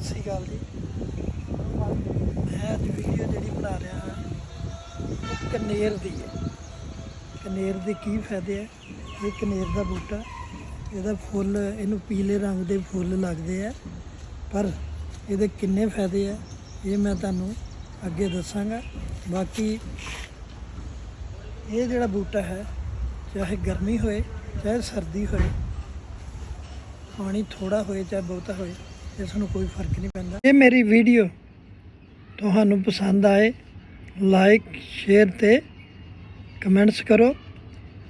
ਸਤਿ ਸ੍ਰੀ ਅਕਾਲ ਜੀ। ਮੈਂ ਅੱਜ ਵੀਡੀਓ ਜਿਹੜੀ ਬਣਾ ਰਿਹਾ ਹਾਂ ਉਹ ਕਨੇਰ ਦੀ ਹੈ। ਕਨੇਰ ਦੇ ਕੀ ਫਾਇਦੇ ਹੈ ਇਹ ਕਨੇਰ ਦਾ ਬੂਟਾ, ਇਹਦਾ ਫੁੱਲ, ਇਹਨੂੰ ਪੀਲੇ ਰੰਗ ਦੇ ਫੁੱਲ ਲੱਗਦੇ ਆ। ਪਰ ਇਹਦੇ ਕਿੰਨੇ ਫਾਇਦੇ ਆ, ਇਹ ਮੈਂ ਤੁਹਾਨੂੰ ਅੱਗੇ ਦੱਸਾਂਗਾ। ਬਾਕੀ ਇਹ ਜਿਹੜਾ ਬੂਟਾ ਹੈ, ਚਾਹੇ ਗਰਮੀ ਹੋਏ, ਚਾਹੇ ਸਰਦੀ ਹੋਏ, ਪਾਣੀ ਥੋੜਾ ਹੋਏ, ਚਾਹੇ ਬਹੁਤਾ ਹੋਏ ਇਸ ਨੂੰ ਕੋਈ ਫ਼ਰਕ ਨਹੀਂ ਪੈਂਦਾ। ਇਹ ਮੇਰੀ ਵੀਡੀਓ ਤੁਹਾਨੂੰ ਪਸੰਦ ਆਏ ਲਾਈਕ ਸ਼ੇਅਰ ਤੇ ਕਮੈਂਟਸ ਕਰੋ।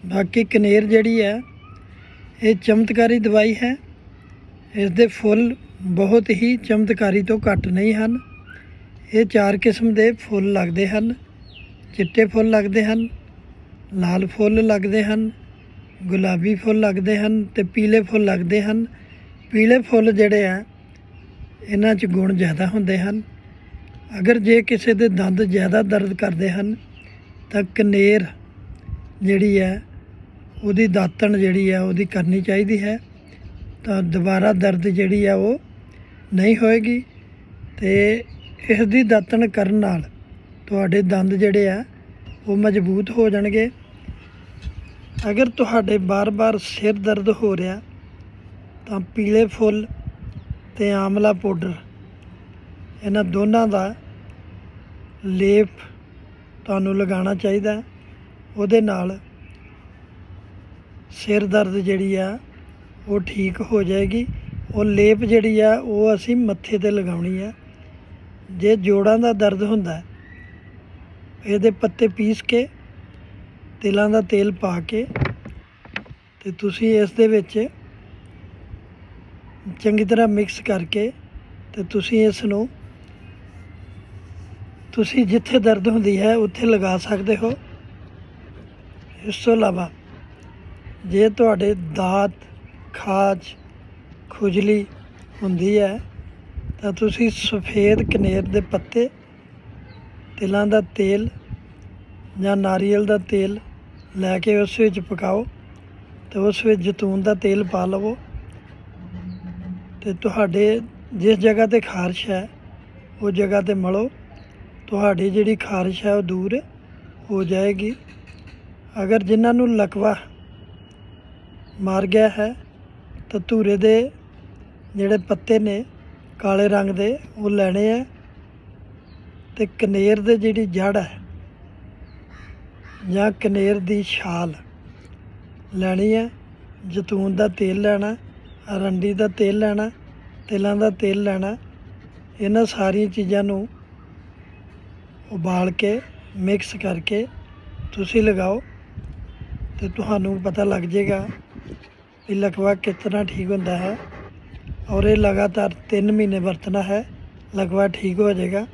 ਬਾਕੀ ਕਨੇਰ ਜਿਹੜੀ ਹੈ, ਇਹ ਚਮਤਕਾਰੀ ਦਵਾਈ ਹੈ। ਇਸ ਦੇ ਫੁੱਲ ਬਹੁਤ ਹੀ ਚਮਤਕਾਰੀ ਤੋਂ ਘੱਟ ਨਹੀਂ ਹਨ। ਇਹ ਚਾਰ ਕਿਸਮ ਦੇ ਫੁੱਲ ਲੱਗਦੇ ਹਨ। ਚਿੱਟੇ ਫੁੱਲ ਲੱਗਦੇ ਹਨ, ਲਾਲ ਫੁੱਲ ਲੱਗਦੇ ਹਨ, ਗੁਲਾਬੀ ਫੁੱਲ ਲੱਗਦੇ ਹਨ ਤੇ ਪੀਲੇ ਫੁੱਲ ਲੱਗਦੇ ਹਨ। ਪੀਲੇ ਫੁੱਲ ਜਿਹੜੇ ਆ ਇਹਨਾਂ 'ਚ ਗੁਣ ਜ਼ਿਆਦਾ ਹੁੰਦੇ ਹਨ। ਅਗਰ ਜੇ ਕਿਸੇ ਦੇ ਦੰਦ ਜ਼ਿਆਦਾ ਦਰਦ ਕਰਦੇ ਹਨ, ਤਾਂ ਕਨੇਰ ਜਿਹੜੀ ਹੈ, ਉਹਦੀ ਦਾਤਣ ਜਿਹੜੀ ਹੈ, ਉਹਦੀ ਕਰਨੀ ਚਾਹੀਦੀ ਹੈ। ਤਾਂ ਦੁਬਾਰਾ ਦਰਦ ਜਿਹੜੀ ਆ ਉਹ ਨਹੀਂ ਹੋਏਗੀ। ਤੇ ਇਸ ਦੀ ਦਾਤਣ ਕਰਨ ਨਾਲ ਤੁਹਾਡੇ ਦੰਦ ਜਿਹੜੇ ਆ, ਉਹ ਮਜ਼ਬੂਤ ਹੋ ਜਾਣਗੇ। ਅਗਰ ਤੁਹਾਡੇ ਬਾਰ-ਬਾਰ ਸਿਰ ਦਰਦ ਹੋ ਰਿਹਾ, ਤਾਂ ਪੀਲੇ ਫੁੱਲ ਤੇ ਆਮਲਾ ਪਾਊਡਰ। ਇਹਨਾਂ ਦੋਨਾਂ ਦਾ ਲੇਪ ਤੁਹਾਨੂੰ ਲਗਾਉਣਾ ਚਾਹੀਦਾ ਉਹਦੇ ਨਾਲ ਸਿਰ ਦਰਦ ਜਿਹੜੀ ਆ, ਉਹ ਠੀਕ ਹੋ ਜਾਏਗੀ। ਉਹ ਲੇਪ ਜਿਹੜੀ ਆ, ਉਹ ਅਸੀਂ ਮੱਥੇ ਤੇ ਲਗਾਉਣੀ ਆ। ਜੇ ਜੋੜਾਂ ਦਾ ਦਰਦ ਹੁੰਦਾ, ਇਹਦੇ ਪੱਤੇ ਪੀਸ ਕੇ, ਤਿਲਾਂ ਦਾ ਤੇਲ ਪਾ ਕੇ, ਤੇ ਤੁਸੀਂ ਇਸ ਦੇ ਵਿੱਚ ਚੰਗੀ ਤਰ੍ਹਾਂ ਮਿਕਸ ਕਰਕੇ ਤੇ ਤੁਸੀਂ ਇਸ ਨੂੰ ਤੁਸੀਂ ਜਿੱਥੇ ਦਰਦ ਹੁੰਦੀ ਹੈ ਉੱਥੇ ਲਗਾ ਸਕਦੇ ਹੋ। ਇਸ ਤੋਂ ਇਲਾਵਾ ਜੇ ਤੁਹਾਡੇ ਦਾਤ, ਖਾਜ, ਖੁਜਲੀ ਹੁੰਦੀ ਹੈ, ਤਾਂ ਤੁਸੀਂ ਸਫੇਦ ਕਨੇਰ ਦੇ ਪੱਤੇ, ਤਿਲਾਂ ਦਾ ਤੇਲ ਜਾਂ ਨਾਰੀਅਲ ਦਾ ਤੇਲ ਲੈ ਕੇ ਉਸ ਵਿੱਚ ਪਕਾਓ ਤੇ ਉਸ ਵਿੱਚ ਜੈਤੂਨ ਦਾ ਤੇਲ ਪਾ ਲਵੋ। ਤੇ ਤੁਹਾਡੇ ਜਿਸ ਜਗ੍ਹਾ ਤੇ ਖਾਰਸ਼ ਹੈ, ਉਹ ਜਗ੍ਹਾ ਤੇ ਮਲੋ। ਤੁਹਾਡੀ ਜਿਹੜੀ ਖਾਰਸ਼ ਹੈ, ਉਹ ਦੂਰ ਹੋ ਜਾਏਗੀ। ਅਗਰ ਜਿਨ੍ਹਾਂ ਨੂੰ ਲਕਵਾ ਮਾਰ ਗਿਆ ਹੈ, ਤਾਂ ਧੂਰੇ ਦੇ ਜਿਹੜੇ ਪੱਤੇ ਨੇ, ਕਾਲੇ ਰੰਗ ਦੇ, ਉਹ ਲੈਣੇ ਆ ਤੇ ਕਨੇਰ ਦੇ ਜਿਹੜੀ ਜੜ ਹੈ, ਜਾਂ ਕਨੇਰ ਦੀ ਛਾਲ ਲੈਣੀ ਹੈ। ਜਤੂਨ ਦਾ ਤੇਲ ਲੈਣਾ ਅਰੰਡੀ ਦਾ ਤੇਲ ਲੈਣਾ, ਤਿਲਾਂ ਦਾ ਤੇਲ ਲੈਣਾ, ਇਹਨਾਂ ਸਾਰੀਆਂ ਚੀਜ਼ਾਂ ਨੂੰ ਉਬਾਲ ਕੇ ਮਿਕਸ ਕਰਕੇ ਤੁਸੀਂ ਲਗਾਓ ਤੇ ਤੁਹਾਨੂੰ ਪਤਾ ਲੱਗ ਜਾਏਗਾ ਵੀ ਲਕਵਾ ਕਿਸ ਤਰ੍ਹਾਂ ਠੀਕ ਹੁੰਦਾ ਹੈ ਔਰ ਇਹ ਲਗਾਤਾਰ 3 ਮਹੀਨੇ ਵਰਤਣਾ ਹੈ ਲਗਵਾ ਠੀਕ ਹੋ ਜਾਏਗਾ।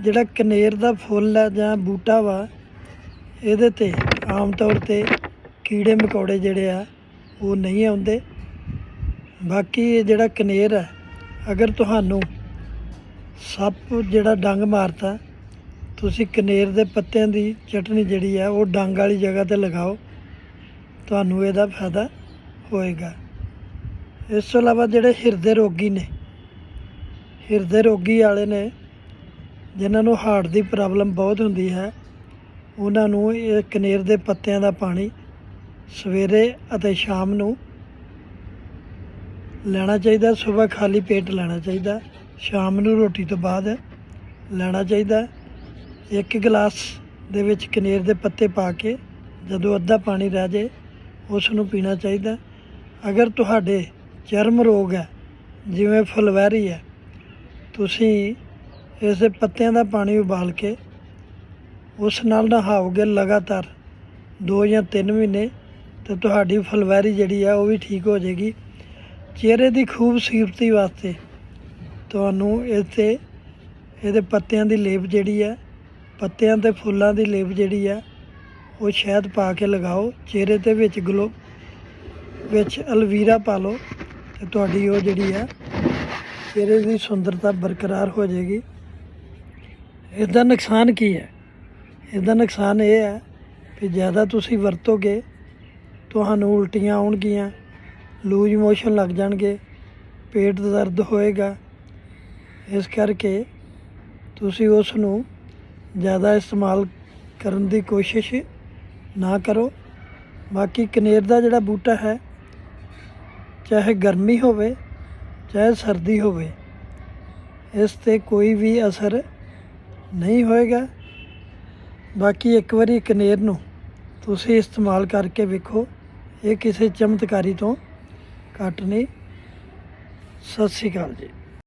ਜਿਹੜਾ ਕਨੇਰ ਦਾ ਫੁੱਲ ਹੈ ਜਾਂ ਬੂਟਾ ਵਾ, ਇਹਦੇ ਤੇ ਆਮ ਤੌਰ ਤੇ ਕੀੜੇ ਮਕੌੜੇ ਜਿਹੜੇ ਆ ਉਹ ਨਹੀਂ ਆਉਂਦੇ। ਬਾਕੀ ਇਹ ਜਿਹੜਾ ਕਨੇਰ ਹੈ, ਅਗਰ ਤੁਹਾਨੂੰ ਸੱਪ ਜਿਹੜਾ ਡੰਗ ਮਾਰਤਾ, ਤੁਸੀਂ ਕਨੇਰ ਦੇ ਪੱਤਿਆਂ ਦੀ ਚਟਣੀ ਜਿਹੜੀ ਹੈ, ਉਹ ਡੰਗ ਵਾਲੀ ਜਗ੍ਹਾ ਤੇ ਲਗਾਓ, ਤੁਹਾਨੂੰ ਇਹਦਾ ਫਾਇਦਾ ਹੋਏਗਾ। ਇਸ ਤੋਂ ਇਲਾਵਾ ਜਿਹੜੇ ਹਿਰਦੇ ਰੋਗੀ ਨੇ, ਹਿਰਦੇ ਰੋਗੀ ਵਾਲੇ ਨੇ, ਜਿਨ੍ਹਾਂ ਨੂੰ ਹਾਰਟ ਦੀ ਪ੍ਰੋਬਲਮ ਬਹੁਤ ਹੁੰਦੀ ਹੈ, ਉਹਨਾਂ ਨੂੰ ਇਹ ਕਨੇਰ ਦੇ ਪੱਤਿਆਂ ਦਾ ਪਾਣੀ ਸਵੇਰੇ ਅਤੇ ਸ਼ਾਮ ਨੂੰ ਲੈਣਾ ਚਾਹੀਦਾ ਸਵੇਰ ਖਾਲੀ ਪੇਟ ਲੈਣਾ ਚਾਹੀਦਾ, ਸ਼ਾਮ ਨੂੰ ਰੋਟੀ ਤੋਂ ਬਾਅਦ ਲੈਣਾ ਚਾਹੀਦਾ। ਇੱਕ ਗਲਾਸ ਦੇ ਵਿੱਚ ਕਨੇਰ ਦੇ ਪੱਤੇ ਪਾ ਕੇ ਜਦੋਂ ਅੱਧਾ ਪਾਣੀ ਰਹਿ ਜੇ ਉਸ ਨੂੰ ਪੀਣਾ ਚਾਹੀਦਾ। ਅਗਰ ਤੁਹਾਡੇ ਚਰਮ ਰੋਗ ਹੈ, ਜਿਵੇਂ ਫੁਲਵੈਰੀ ਹੈ, ਤੁਸੀਂ ਇਸ ਦੇ ਪੱਤਿਆਂ ਦਾ ਪਾਣੀ ਉਬਾਲ ਕੇ ਉਸ ਨਾਲ ਨਹਾਓਗੇ ਲਗਾਤਾਰ 2 ਜਾਂ 3 ਮਹੀਨੇ ਤੇ ਤੁਹਾਡੀ ਫਲਵੈਰੀ ਜਿਹੜੀ ਆ ਉਹ ਵੀ ਠੀਕ ਹੋ ਜਾਏਗੀ। ਚਿਹਰੇ ਦੀ ਖੂਬਸੂਰਤੀ ਵਾਸਤੇ ਤੁਹਾਨੂੰ ਇੱਥੇ ਇਹਦੇ ਪੱਤਿਆਂ ਦੀ ਲੇਪ ਜਿਹੜੀ ਹੈ ਪੱਤਿਆਂ ਤੇ ਫੁੱਲਾਂ ਦੀ ਲੇਪ ਜਿਹੜੀ ਹੈ ਉਹ ਸ਼ਹਿਦ ਪਾ ਕੇ ਲਗਾਓ। ਚਿਹਰੇ ਤੇ ਵਿੱਚ ਗਲੋ, ਵਿੱਚ ਅਲਵੀਰਾ ਪਾ ਲਓ ਤੇ ਤੁਹਾਡੀ ਉਹ ਜਿਹੜੀ ਹੈ ਚਿਹਰੇ ਦੀ ਸੁੰਦਰਤਾ ਬਰਕਰਾਰ ਹੋ ਜਾਏਗੀ। ਇਸ ਦਾ ਨੁਕਸਾਨ ਕੀ ਹੈ? ਇਸ ਦਾ ਨੁਕਸਾਨ ਇਹ ਹੈ ਕਿ ਜ਼ਿਆਦਾ ਤੁਸੀਂ ਵਰਤੋਗੇ ਤੁਹਾਨੂੰ ਉਲਟੀਆਂ ਆਉਣਗੀਆਂ। ਲੂਜ ਮੋਸ਼ਨ ਲੱਗ ਜਾਣਗੇ। ਪੇਟ ਦਰਦ ਹੋਏਗਾ। ਇਸ ਕਰਕੇ ਤੁਸੀਂ ਉਸ ਨੂੰ ਜ਼ਿਆਦਾ ਇਸਤੇਮਾਲ ਕਰਨ ਦੀ ਕੋਸ਼ਿਸ਼ ਨਾ ਕਰੋ। ਬਾਕੀ ਕਨੇਰ ਦਾ ਜਿਹੜਾ ਬੂਟਾ ਹੈ, ਚਾਹੇ ਗਰਮੀ ਹੋਵੇ, ਚਾਹੇ ਸਰਦੀ ਹੋਵੇ, ਇਸ ਤੇ ਕੋਈ ਵੀ ਅਸਰ ਨਹੀਂ ਹੋਏਗਾ। ਬਾਕੀ ਇੱਕ ਵਾਰੀ ਕਨੇਰ ਨੂੰ ਤੁਸੀਂ ਇਸਤੇਮਾਲ ਕਰਕੇ ਵੇਖੋ। ਇਹ ਕਿਸੇ ਚਮਤਕਾਰੀ ਤੋਂ ਘੱਟ ਨਹੀਂ। ਸਤਿ ਸ਼੍ਰੀ ਅਕਾਲ ਜੀ।